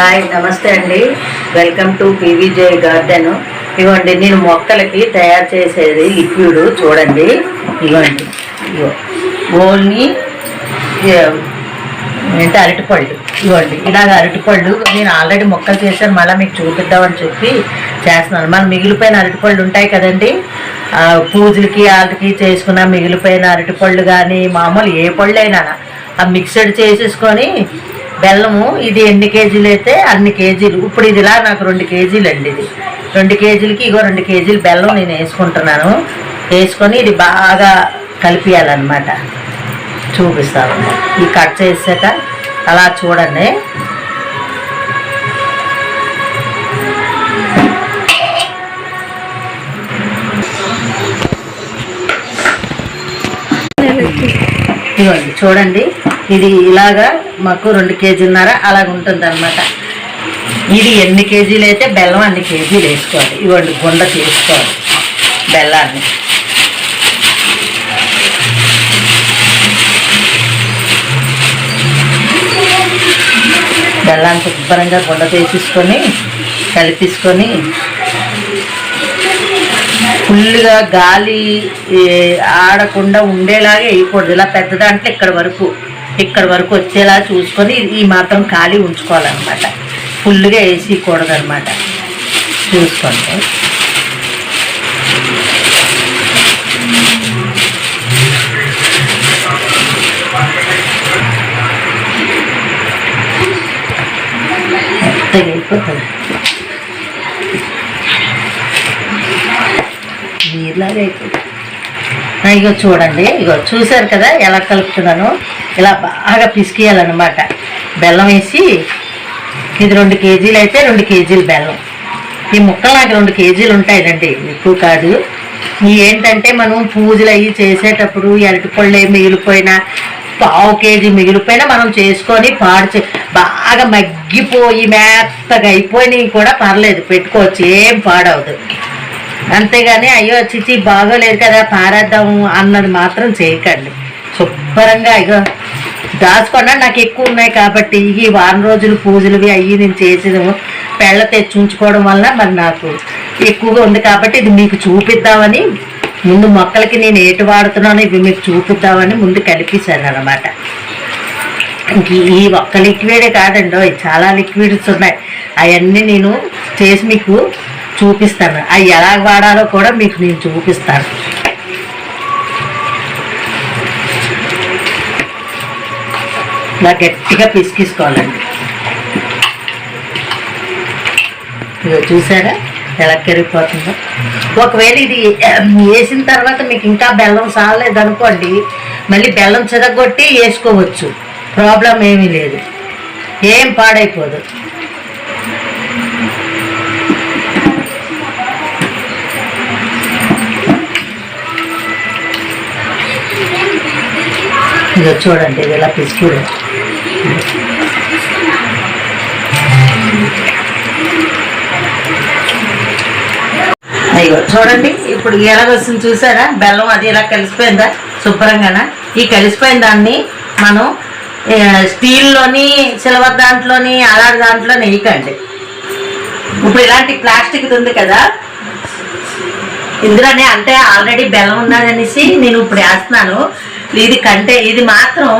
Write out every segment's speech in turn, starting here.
Hi నమస్తే అండి. Welcome to పీవీజే garden ఇవ్వండి నేను మొక్కలకి తయారు చేసేది లిక్విడ్ చూడండి. ఇవ్వండి. ఇగో ఓన్లీ అంటే అరటిపళ్ళు. ఇవ్వండి ఇలాగ అరటిపళ్ళు నేను ఆల్రెడీ మొక్కలు చేశాను మళ్ళీ మీకు చూపిద్దామని చెప్పి చేస్తున్నాను. మన మిగిలిపోయిన అరటిపళ్ళు ఉంటాయి కదండి? పూజలకి వాళ్ళకి చేసుకున్న మిగిలిపోయిన అరటిపళ్ళు కానీ మామూలు ఏ పళ్ళు అయినా ఆ మిక్సడ్ చేసేసుకొని బెల్లము ఇది ఎన్ని కేజీలు అయితే అన్ని కేజీలు. ఇప్పుడు ఇది ఇలా నాకు రెండు కేజీలు అండి ఇది. రెండు కేజీలకి ఇగో రెండు కేజీలు బెల్లం నేను వేసుకుంటున్నాను. వేసుకొని ఇది బాగా కలిపియాలన్నమాట. చూపిస్తాను. ఈ కట్ చేసాక అలా చూడండి. ఇవ్వండి చూడండి. ఇది ఇలాగా మాకు రెండు కేజీలున్నర అలాగ ఉంటుంది అనమాట ఇది ఎన్ని కేజీలు అయితే బెల్లం అన్ని కేజీలు వేసుకోవాలి. ఇవ్వండి గుండ చేసుకోవాలి బెల్లాన్ని. బెల్లాన్ని శుభ్రంగా గుండ తీసేసుకొని కలిపేసుకొని ఫుల్గా గాలి ఆడకుండా ఉండేలాగే వేయకూడదు. ఇలా పెద్ద దాంట్లో ఇక్కడ వరకు ఇక్కడ వరకు వచ్చేలా చూసుకొని ఈ మాత్రం ఖాళీ ఉంచుకోవాలన్నమాట. ఫుల్గా వేసేయకూడదు చూసుకోండి. మెత్తగా అయిపోతుంది. నీళ్ళగా అయిపోతుంది. ఇగో చూడండి. ఇగో చూశారు కదా ఎలా కలుపుతున్నాను? ఇలా బాగా పిసికేయాలన్నమాట. బెల్లం వేసి ఇది రెండు కేజీలు అయితే రెండు కేజీలు బెల్లం. ఈ ముక్కలు నాకు రెండు కేజీలు ఉంటాయండి ఎక్కువ కాదు. ఈ ఏంటంటే మనం పూజలు అవి చేసేటప్పుడు అరటిపళ్ళు మిగిలిపోయినా పావు కేజీ మిగిలిపోయినా మనం చేసుకొని పాడు చే బాగా మగ్గిపోయి మెత్తగా అయిపోయినవి కూడా పర్లేదు. పెట్టుకోవచ్చు. ఏం పాడవదు. అంతేగాని అయ్యో చిచి బాగోలేదు కదా పారేద్దాము అన్నది మాత్రం చేయకండి. శుభ్రంగా ఇగో దాచుకున్నా నాకు ఎక్కువ ఉన్నాయి కాబట్టి ఈ వారం రోజులు పూజలువి అయ్యి నేను చేసేది పెళ్ళ తెచ్చి ఉంచుకోవడం వల్ల మరి నాకు ఎక్కువగా ఉంది కాబట్టి ఇది మీకు చూపిద్దామని ముందు మొక్కలకి నేను ఏటి వాడుతున్నానో ఇవి మీకు చూపిద్దామని ముందు కలిపేశాను అనమాట ఈ ఒక్క లిక్విడే కాదండి చాలా లిక్విడ్స్ ఉన్నాయి. అవన్నీ నేను చేసి మీకు చూపిస్తాను. అవి ఎలా వాడాలో కూడా మీకు నేను చూపిస్తాను. ఇలా గట్టిగా పిసికిసుకోవాలండి. ఇదో చూసారా ఎలా కరిగిపోతుందో? ఒకవేళ ఇది వేసిన తర్వాత మీకు ఇంకా బెల్లం సాలేదు మళ్ళీ బెల్లం చెదగొట్టి వేసుకోవచ్చు. ప్రాబ్లం ఏమీ లేదు. ఏం పాడైపోదు. ఇదో చూడండి ఇది ఇలా పిసికిరు అయ్యో చూడండి ఇప్పుడు ఎలాగొస్తుంది చూసారా? బెల్లం అది ఇలా కలిసిపోయిందా? శుభ్రంగానా? ఈ కలిసిపోయిన దాన్ని మనం స్టీల్లోని సిల్వర్ దాంట్లోని అలాంటి దాంట్లో నెయ్యకండి. ఇప్పుడు ఇలాంటి ప్లాస్టిక్ ఉంది కదా? ఇందులోనే అంటే ఆల్రెడీ బెల్లం ఉన్నదనేసి నేను ఇప్పుడు వేస్తున్నాను. ఇది కంటే ఇది మాత్రం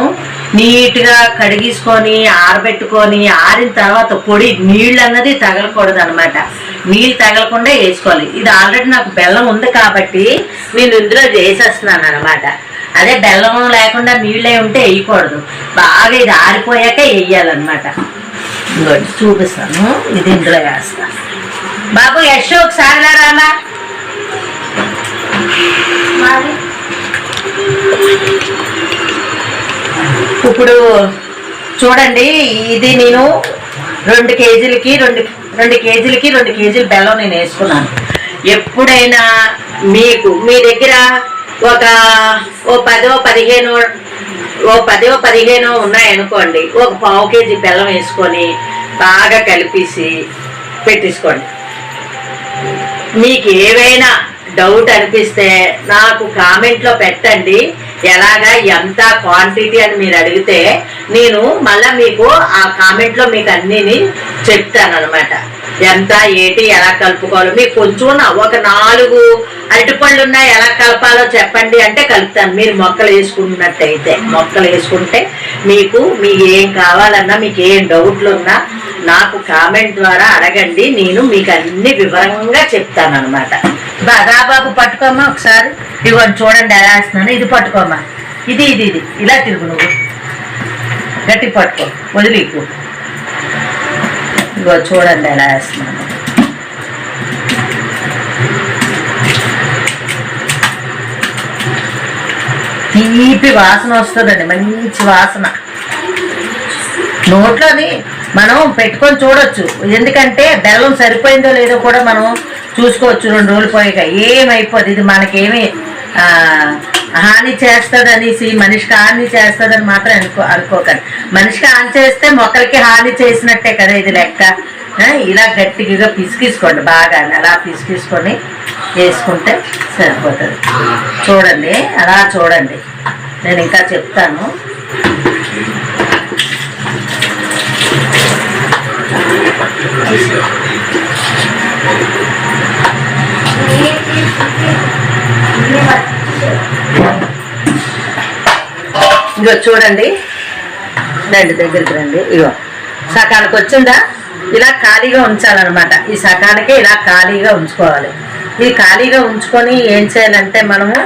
నీట్గా కడిగేసుకొని ఆరబెట్టుకొని ఆరిన తర్వాత పొడి నీళ్ళు అన్నది తగలకూడదు అనమాట నీళ్ళు తగలకుండా వేసుకోవాలి. ఇది ఆల్రెడీ నాకు బెల్లం ఉంది కాబట్టి నేను ఇందులో వేసేస్తున్నాను అనమాట అదే బెల్లం లేకుండా నీళ్ళే ఉంటే వేయకూడదు. బాగా ఇది ఆరిపోయాక వేయాలన్నమాట. ఇంకోటి చూపిస్తాను. ఇది ఇందులో వేస్తాను బాబు యశ్ ఒకసారి రా రామా. ఇప్పుడు చూడండి ఇది నేను రెండు కేజీలకి రెండు రెండు కేజీలకి రెండు కేజీలు బెల్లం నేను వేసుకున్నాను. ఎప్పుడైనా మీకు మీ దగ్గర ఒక ఓ పదో పదిహేను ఓ పదో పదిహేను ఉన్నాయనుకోండి ఒక పావు కేజీ బెల్లం వేసుకొని బాగా కలిపేసి పెట్టేసుకోండి. మీకు ఏవైనా డౌట్ అనిపిస్తే నాకు కామెంట్లో పెట్టండి. ఎలాగా ఎంత క్వాంటిటీ అని మీరు అడిగితే నేను మళ్ళీ మీకు ఆ కామెంట్లో మీకు అన్నీని చెప్తాను అనమాట ఎంత ఏంటి ఎలా కలుపుకోవాలో. మీకు కొంచెం ఒక నాలుగు అరటిపళ్ళు ఉన్నాయి ఎలా కలపాలో చెప్పండి అంటే కలుపుతాను. మీరు మొక్కలు వేసుకున్నట్టయితే మొక్కలు వేసుకుంటే మీకు మీకు ఏం కావాలన్నా మీకు ఏం డౌట్లు ఉన్నా నాకు కామెంట్ ద్వారా అడగండి. నేను మీకు అన్ని వివరంగా చెప్తాను అనమాట బాబు పట్టుకోమా ఒకసారి. ఇదిగోండి చూడండి ఎలా వేస్తున్నాను. ఇది పట్టుకోమ్మా. ఇది ఇది ఇది. ఇలా తిరుగు నువ్వు. గట్టి పట్టుకో. వదిలేకు. ఇదిగో చూడండి ఎలా వేస్తున్నాను. తీపి వాసన వస్తుందండి మంచి వాసన. నోట్లోని మనం పెట్టుకొని చూడొచ్చు. ఎందుకంటే బెల్లం సరిపోయిందో లేదో కూడా మనం చూసుకోవచ్చు రెండు రోజులు పోయాక. ఏమైపోద్ది ఇది మనకేమి హాని చేస్తుందనేసి మనిషికి హాని చేస్తుందని మాత్రం అనుకో అనుకోకండి. మనిషికి హాని చేస్తే మొక్కలకి హాని చేసినట్టే కదా ఇది లెక్క. ఇలా గట్టిగా పిసికిసుకోండి బాగా అలా పిసికిసుకొని వేసుకుంటే సరిపోతుంది. చూడండి అలా చూడండి. నేను ఇంకా చెప్తాను. ఇదిగో చూడండి. రండి దగ్గరికి రండి. ఇగో సకానికి వచ్చిందా? ఇలా ఖాళీగా ఉంచాలన్నమాట. ఈ సకానికే ఇలా ఖాళీగా ఉంచుకోవాలి. ఇది ఖాళీగా ఉంచుకొని ఏం చేయాలంటే మనము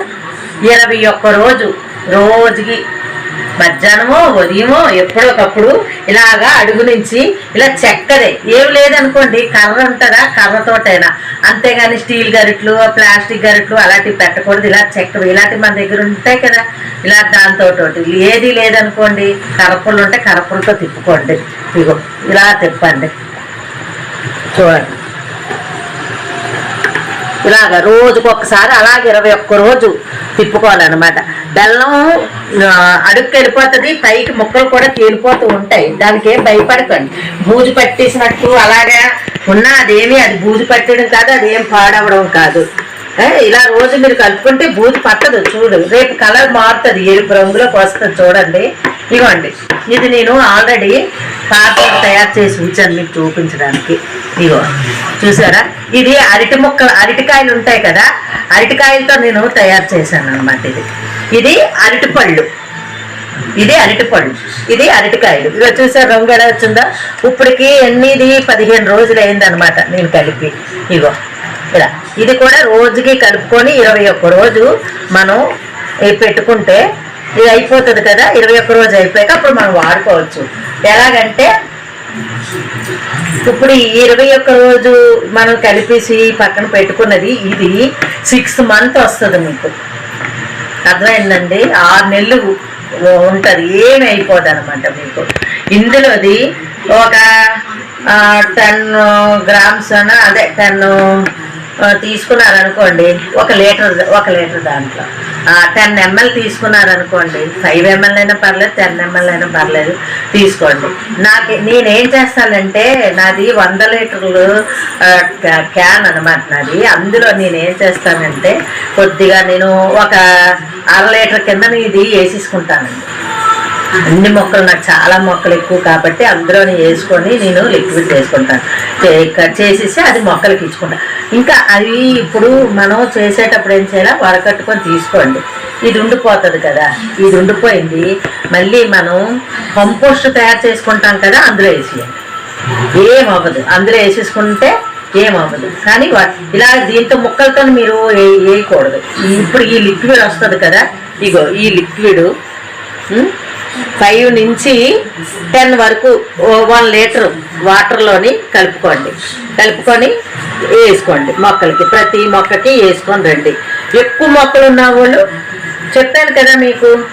ఇరవై ఒక్క రోజు రోజుకి మధ్యాహ్నమో ఉదయమో ఎప్పుడొకప్పుడు ఇలాగా అడుగు నుంచి ఇలా చెక్కదే. ఏం లేదనుకోండి కర్ర ఉంటుందా? కర్రతోటైనా. అంతేగాని స్టీల్ గరిట్లు ప్లాస్టిక్ గరిట్లు అలాంటివి పెట్టకూడదు. ఇలా చెక్కవి ఇలాంటివి మన దగ్గర ఉంటాయి కదా. ఇలా దాంతో ఏది లేదనుకోండి కరపులు ఉంటే కరపులతో తిప్పుకోండి. ఇగో ఇలా తిప్పండి. చూడండి. ఇలాగ రోజుకొకసారి అలాగే ఇరవై ఒక్క రోజు తిప్పుకోవాలన్నమాట. బెల్లం అడుక్కి వెళ్ళిపోతుంది పైకి ముక్కలు కూడా తేలిపోతూ ఉంటాయి. దానికి ఏం భయపడకండి. బూజు పట్టేసినట్టు అలాగే ఉన్నా అదేమి అది బూజు పట్టడం కాదు అది ఏం పాడవడం కాదు. ఏ, ఇలా రోజు మీరు కలుపుకుంటే బూజు పట్టదు చూడు. రేపు కలర్ మారుతుంది ఎరుపు రంగులోకి వస్తుంది చూడండి. ఇగోండి. ఇది నేను ఆల్రెడీ పాత్ర తయారు చేసి ఉంచాను మీకు చూపించడానికి. ఇగో చూసారా? ఇది అరటి ముక్కలు అరటికాయలు ఉంటాయి కదా? అరటికాయలతో నేను తయారు చేశాను అనమాట ఇది. ఇది అరటిపళ్ళు ఇది అరటిపళ్ళు ఇది అరటికాయలు. ఇగో చూసారు రంగు ఎలా వచ్చిందా? ఇప్పటికి ఎనిమిది పదిహేను రోజులు అయిందనమాట నేను కలిపి. ఇగో ఇలా. ఇది కూడా రోజుకి కలుపుకొని ఇరవై ఒక్క రోజు మనం పెట్టుకుంటే ఇది అయిపోతుంది కదా ఇరవై ఒక్క రోజు అయిపోయాక అప్పుడు మనం వాడుకోవచ్చు. ఎలాగంటే ఇప్పుడు ఈ ఇరవై ఒక్క రోజు మనం కలిపేసి పక్కన పెట్టుకున్నది ఇది సిక్స్ మంత్ వస్తుంది మీకు. అర్థమైందండి? ఆరు నెలలు ఉంటుంది ఏమి అయిపోదు అనమాట మీకు. ఇందులోది ఒక టెన్ గ్రామ్స్ అన అదే టెన్ తీసుకున్నారనుకోండి ఒక లీటర్ ఒక లీటర్ దాంట్లో. టెన్ ఎంఎల్ తీసుకున్నారనుకోండి ఫైవ్ ఎంఎల్ అయినా పర్లేదు టెన్ ఎంఎల్ అయినా పర్లేదు తీసుకోండి. నాకు నేనేం చేస్తానంటే నాది వంద లీటర్లు క్యాన్ అనమాట నాది. అందులో నేనేం చేస్తానంటే కొద్దిగా నేను ఒక అర లీటర్ కింద ఇది వేసేసుకుంటానండి. అన్ని మొక్కలు నాకు చాలా మొక్కలు ఎక్కువ కాబట్టి అందులో వేసుకొని నేను లిక్విడ్ చేసుకుంటాను కట్ చేసేసి అది మొక్కలకి ఇచ్చుకుంటాను ఇంకా అవి ఇప్పుడు మనం చేసేటప్పుడు ఏం చేయాలి? వడకట్టుకొని తీసుకోండి. ఇది ఉండిపోతుంది కదా. ఇది ఉండిపోయింది. మళ్ళీ మనం కంపోస్ట్ తయారు చేసుకుంటాం కదా అందులో వేసేయండి. ఏమవ్వదు అందులో వేసేసుకుంటే ఏమవ్వదు కానీ ఇలా దీంతో ముక్కలతో మీరు వేయకూడదు. ఇప్పుడు ఈ లిక్విడ్ వస్తుంది కదా. ఇగో ఈ లిక్విడ్ ఫైవ్ నుంచి టెన్ వరకు వన్ లీటర్ వాటర్లోని కలుపుకోండి. కలుపుకొని వేసుకోండి. మొక్కలకి ప్రతి మొక్కకి వేసుకొని రండి. ఎక్కువ మొక్కలు ఉన్న వాళ్ళు చెప్పాను కదా మీకు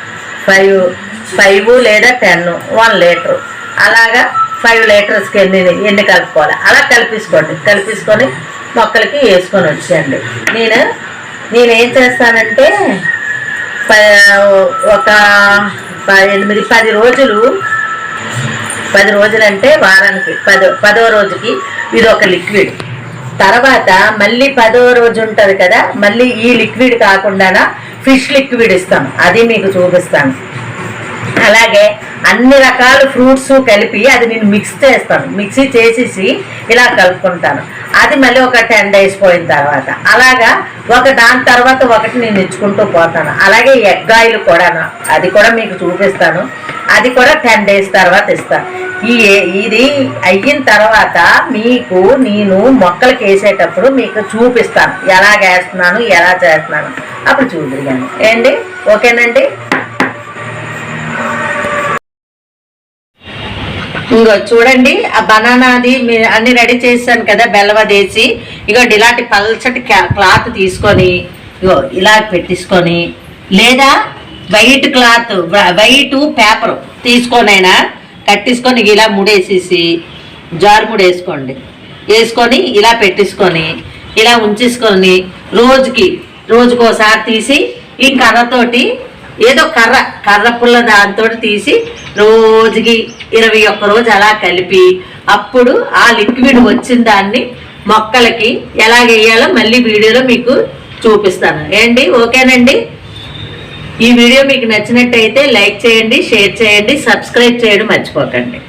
ఫైవ్ ఫైవ్ లేదా టెన్ వన్ లీటర్. అలాగా ఫైవ్ లీటర్స్కి ఎన్ని ఎన్ని కలుపుకోవాలి? అలా కలిపేసుకోండి. కలిపేసుకొని మొక్కలకి వేసుకొని వచ్చేయండి. నేను నేనేం చేస్తానంటే ప- ఒక ఎనిమిది పది రోజులు పది రోజులు అంటే వారానికి పదో పదో రోజుకి ఇది ఒక లిక్విడ్. తర్వాత మళ్ళీ పదో రోజు ఉంటుంది కదా మళ్ళీ ఈ లిక్విడ్ కాకుండా ఫిష్ లిక్విడ్ ఇస్తాం. అది మీకు చూపిస్తాను. అలాగే అన్ని రకాల ఫ్రూట్స్ కలిపి అది నేను మిక్స్ చేస్తాను. మిక్సీ చేసేసి ఇలా కలుపుకుంటాను. అది మళ్ళీ ఒక టెన్ డేస్ పోయిన తర్వాత. అలాగా ఒక దాని తర్వాత ఒకటి నేను ఇచ్చుకుంటూ పోతాను. అలాగే ఎగ్ ఆయిల్ కూడాను అది కూడా మీకు చూపిస్తాను. అది కూడా టెన్ డేస్ తర్వాత ఇస్తాను. ఈ ఇది అయిన తర్వాత మీకు నేను మొక్కలకి వేసేటప్పుడు మీకు చూపిస్తాను. ఎలా వేస్తున్నాను ఎలా చేస్తున్నాను. అప్పుడు చూపిగాను ఏంటి? ఓకేనండి? ఇంకో చూడండి ఆ బనానాది మీ- అన్ని రెడీ చేశాను కదా బెల్లవదేసి ఇగో ఇలాంటి పల్చటి క్లా- క్లాత్ తీసుకొని ఇగో ఇలా పెట్టించుకొని లేదా వైట్ క్లాత్ వైట్ పేపర్ తీసుకొనైనా కట్టించుకొని ఇలా ముడేసేసి జారు ముడి వేసుకోండి. వేసుకొని ఇలా పెట్టేసుకొని ఇలా ఉంచేసుకొని రోజుకి రోజుకోసారి తీసి ఈ కర్రతోటి ఏదో కర్ర కర్ర పుల్ల దాంతో తీసి రోజుకి ఇరవై ఒక్క రోజు అలా కలిపి అప్పుడు ఆ లిక్విడ్ వచ్చిన దాన్ని మొక్కలకి ఎలా వేయాలో మళ్ళీ వీడియోలో మీకు చూపిస్తాను. ఏంటి? ఓకేనండి? ఈ వీడియో మీకు నచ్చినట్టయితే లైక్ చేయండి షేర్ చేయండి సబ్స్క్రైబ్ చేయడం మర్చిపోకండి.